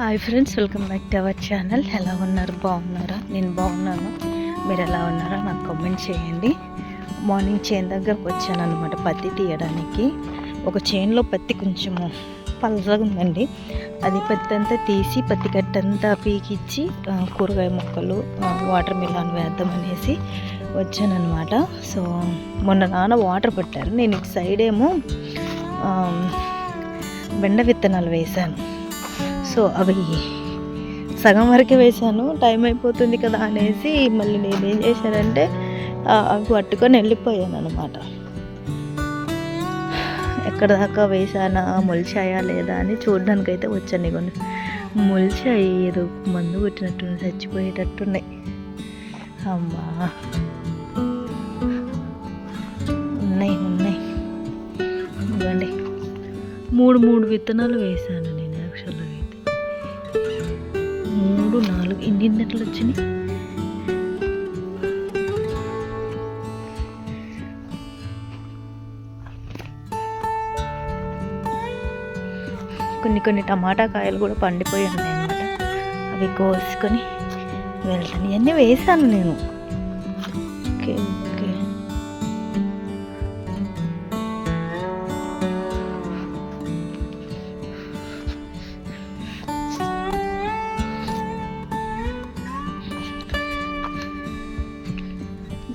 Hi friends welcome back to our channel ఎలా ఉన్నారు? బాగున్నారా? నేను బాగున్నాను. మీరు ఎలా ఉన్నారో? నాకు కామెంట్ చేయండి. మార్నింగ్ చేను దగ్గరకు వచ్చాను అనమాట పత్తి తీయడానికి. ఒక చేనులో పత్తి కొంచెము పలసగా ఉందండి. అది పత్తి అంతా తీసి పత్తి కట్టంతా పీకిచ్చి కూరగాయ మొక్కలు వాటర్ మిలాన్ వేద్దాం అనేసి వచ్చానమాట సో మొన్న నాన్న వాటర్ పట్టారు. నేను ఇటు సైడ్ ఏమో బెండ విత్తనాలు వేశాను. సో అవి సగం వరకే వేశాను. టైం అయిపోతుంది కదా అనేసి మళ్ళీ నేను ఏం చేశానంటే అవి పట్టుకొని వెళ్ళిపోయాను అనమాట ఎక్కడ దాకా వేసానా మొలిచాయా లేదా అని చూడడానికి అయితే వచ్చాను. కొన్ని మొలిచాయి ఏదో మందు కొట్టినట్టు చచ్చిపోయేటట్టున్నాయి. అమ్మా. ఉన్నాయి ఉన్నాయి. ఇవ్వండి మూడు మూడు విత్తనాలు వేసాను ఇన్ని ఎట్లు వచ్చినాయి. కొన్ని కొన్ని టమాటా కాయలు కూడా పండిపోయి ఉన్నాయి అనమాట అవి కోసుకొని వెళ్తాను. ఇవన్నీ వేసాను నేను. ఓకే.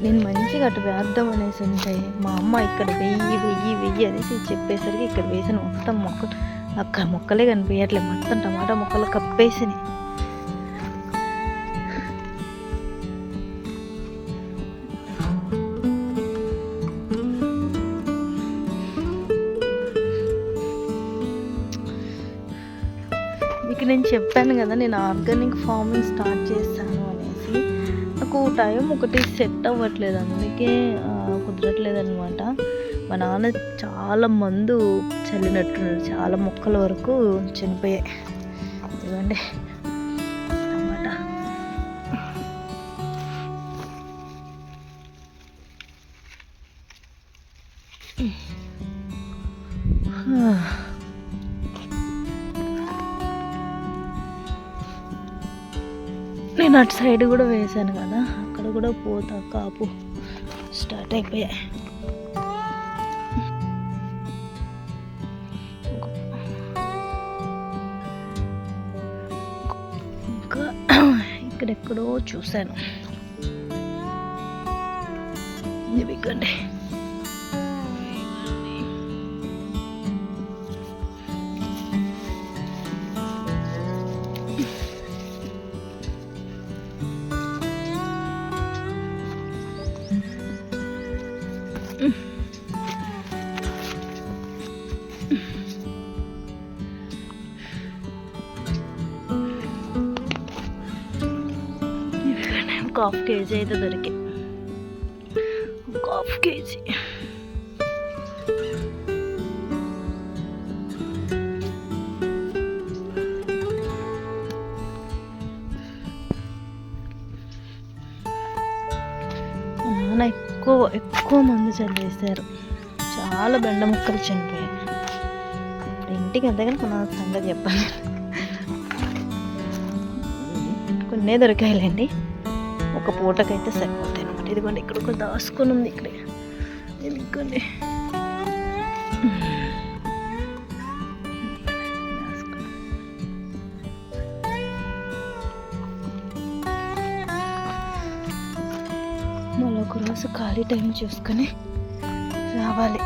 నేను మంచిగా అటు వేద్దాం అనేసి ఉంటే మా అమ్మ ఇక్కడ వెయ్యి వెయ్యి వెయ్యి అనేసి చెప్పేసరికి ఇక్కడ వేసిన మొత్తం మొక్కలు అక్కడ మొక్కలే కనిపించట్లేదు మొత్తం టమాటా మొక్కలు కప్పేసినాయి. మీకు నేను చెప్పాను కదా నేను ఆర్గానిక్ ఫార్మింగ్ స్టార్ట్ చేశాను. నాకు టైం ఒకటి సెట్ అవ్వట్లేదు. అందుకే కుదరట్లేదు అనమాట మా నాన్న చాలా మందు చల్లినట్టున్నారు చాలా మొక్కల వరకు చనిపోయాయి. ఇదిగోండి. టమాటా నేను అటు సైడ్ కూడా వేసాను కదా అక్కడ కూడా పోతా కాపు. స్టార్ట్ అయిపోయాయి. ఇంకా ఇక్కడెక్కడో చూశాను. ఇవి ఇక్కడే ఒక హాఫ్ కేజీ అయితే దొరికి. ఒక హాఫ్ కేజీ. మా ఎక్కువ ఎక్కువ మంది చల్లేశారు. చాలా బెండ ముక్కలు చనిపోయాయి. ఇప్పుడు ఇంటికి ఎంతగానో నా సంగతి చెప్పాలి. కొన్నే దొరికాయిలేండి. ఒక పూటకైతే సరిపోతాయి అనమాట ఇదిగోండి ఇక్కడ ఒక దాసుకొని ఉంది ఇక్కడ. ఇదిగోండి. మళ్ళీ ఒక రోజు ఖాళీ టైం చూసుకొని రావాలి.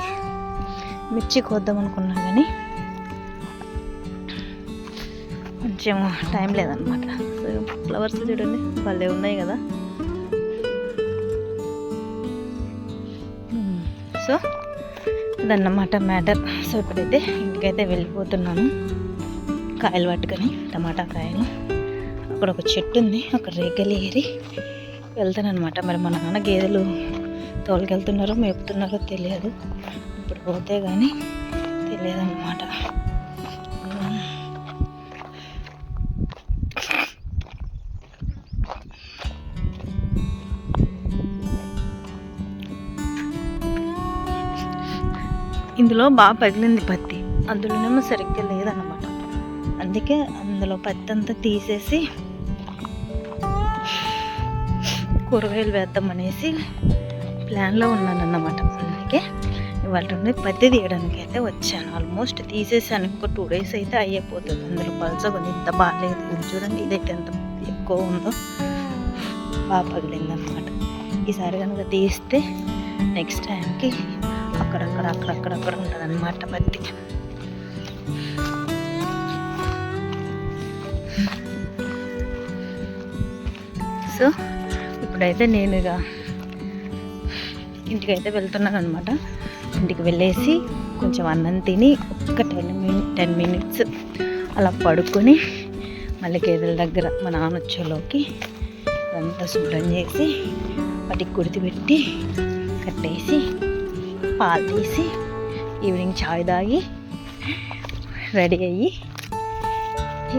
మిర్చి కోద్దాం అనుకున్నా కానీ కొంచెం టైం లేదనమాట సో ఫ్లవర్స్ చూడండి భలే ఉన్నాయి కదా. సో అదన్నమాట మ్యాటర్. సో ఇప్పుడైతే ఇంటికైతే వెళ్ళిపోతున్నాను. కాయలు పట్టుకొని టమాటా కాయలు. అక్కడ ఒక చెట్టు ఉంది అక్కడ రేగలు ఏరి వెళ్తానమాట మరి మా నాన్న గేదెలు తోలుకెళ్తున్నారో మేపుతున్నారో తెలియదు. ఇప్పుడు పోతే కానీ తెలియదు ఇందులో బాగా పగిలింది పత్తి. అందులోనేమో సరిగ్గా లేదన్నమాట. అందుకే అందులో పత్తి అంతా తీసేసి కూరగాయలు వేద్దాం అనేసి ప్లాన్లో ఉన్నాను అన్నమాట అందుకే ఇవాళ నుండి పత్తి తీయడానికి అయితే వచ్చాను. ఆల్మోస్ట్ తీసేసాను. ఇంకో టూ డేస్ అయితే అయిపోతుంది. అందులో పల్స కొంచెం ఇంత బాగాలేదు. ఇది చూడండి ఇదైతే ఎంత ఎక్కువ ఉందో బాగా పగిలిందనమాట ఈసారి కనుక తీస్తే నెక్స్ట్ టైంకి అక్కడక్కడక్కడ ఉంటుంది అనమాట పత్తి సో ఇప్పుడైతే నేను ఇక ఇంటికైతే వెళ్తున్నాను అనమాట ఇంటికి వెళ్ళేసి కొంచెం అన్నం తిని ఒక్క టెన్ మినిట్ టెన్ మినిట్స్ అలా పడుకొని మళ్ళీ గేదెల దగ్గర మా నాన్న వచ్చేలోకి అంతా శుభ్రం చేసి వాటికి కుడితి పెట్టి కట్టేసి పాలు తీసి ఈవినింగ్ చాయ్ తాగి రెడీ అయ్యి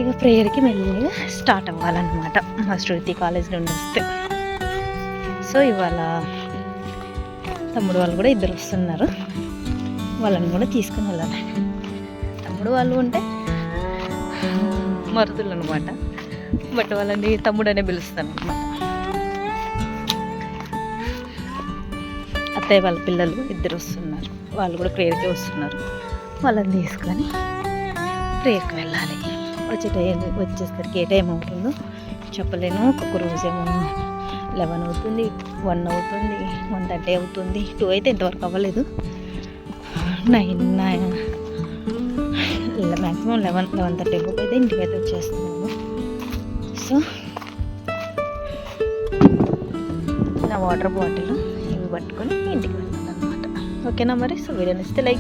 ఇక ప్రేయర్కి మెల్లిగా స్టార్ట్ అవ్వాలన్నమాట మా శృతి కాలేజ్ నుండి వస్తే. సో ఇవాళ తమ్ముడు వాళ్ళు కూడా ఇద్దరు వస్తున్నారు. వాళ్ళని కూడా తీసుకుని వెళ్ళాలి. తమ్ముడు వాళ్ళు ఉంటే మరుదులు అనమాట బట్ వాళ్ళని తమ్ముడనే పిలుస్తాను అనమాట అత్తయ్య వాళ్ళ పిల్లలు ఇద్దరు వస్తున్నారు. వాళ్ళు కూడా ప్రేయర్కి వస్తున్నారు. వాళ్ళని తీసుకొని ప్రేయర్కి వెళ్ళాలి. వచ్చే టైం వచ్చేసరికి ఏ టైం అవుతుందో చెప్పలేను. ఒక్కొక్క రోజేమో లెవెన్ అవుతుంది వన్ అవుతుంది వన్ థర్టీ అవుతుంది టూ అయితే ఇంతవరకు అవ్వలేదు. Nine nine maximum eleven eleven thirty లోపు అయితే ఇంటికి అయితే వచ్చేస్తున్నాము సో నా వాటర్ బాటిల్ పట్టుకొని ఇంటికి వెళ్ళాలి అనమాట ఓకేనా మరి? సో వీడియో నచ్చితే లైక్